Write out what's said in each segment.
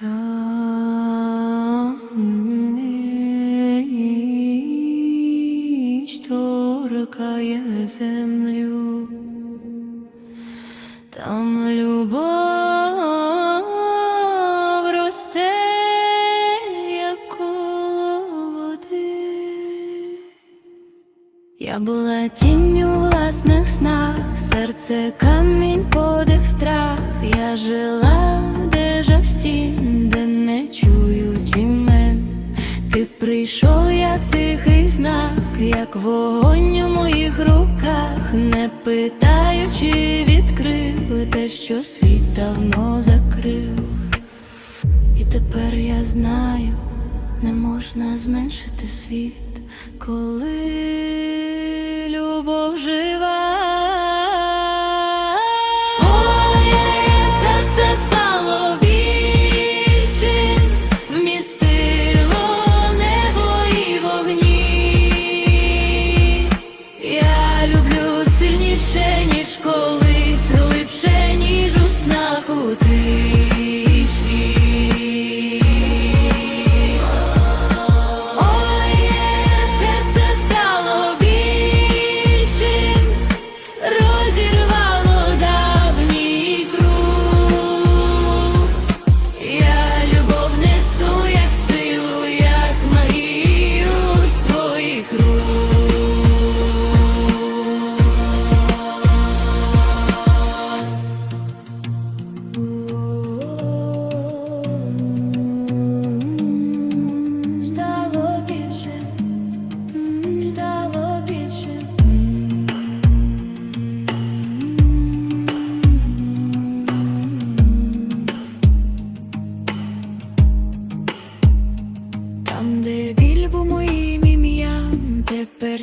Ніч торкає землю, там любов росте. Я була тінню власних снах, серце камінь, подих, страх. Я жила, де жах стін, де не чують імен. Ти прийшов, як тихий знак, як вогонь у моїх руках, не питаючи, відкрив те, що світ давно закрив. І тепер я знаю, не можна зменшити світ, коли любов жива.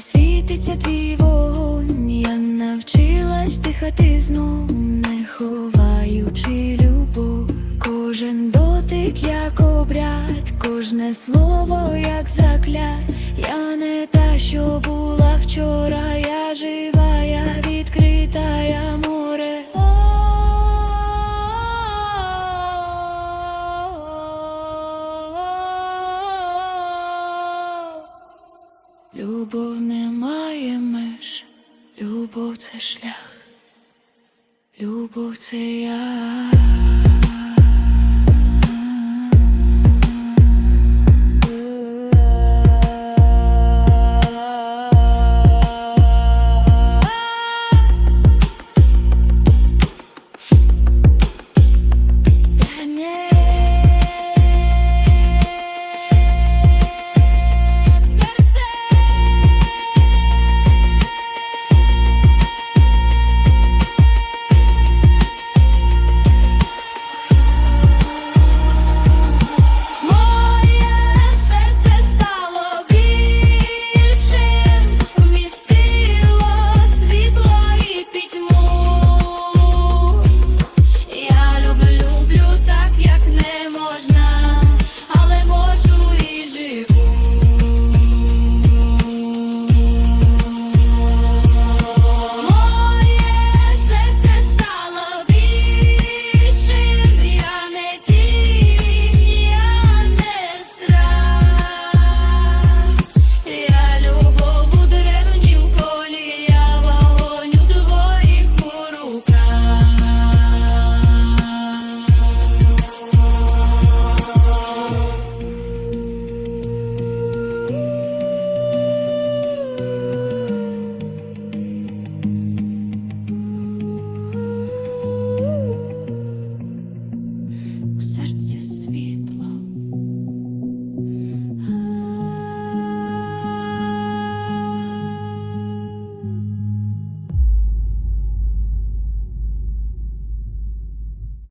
Світиться твій вогонь. Я навчилась дихати знов, не ховаючи любов. Кожен дотик, як обряд, кожне слово, як заклять. Я не та, що була вчора, Любов не має меж, любов це шлях, любов це я.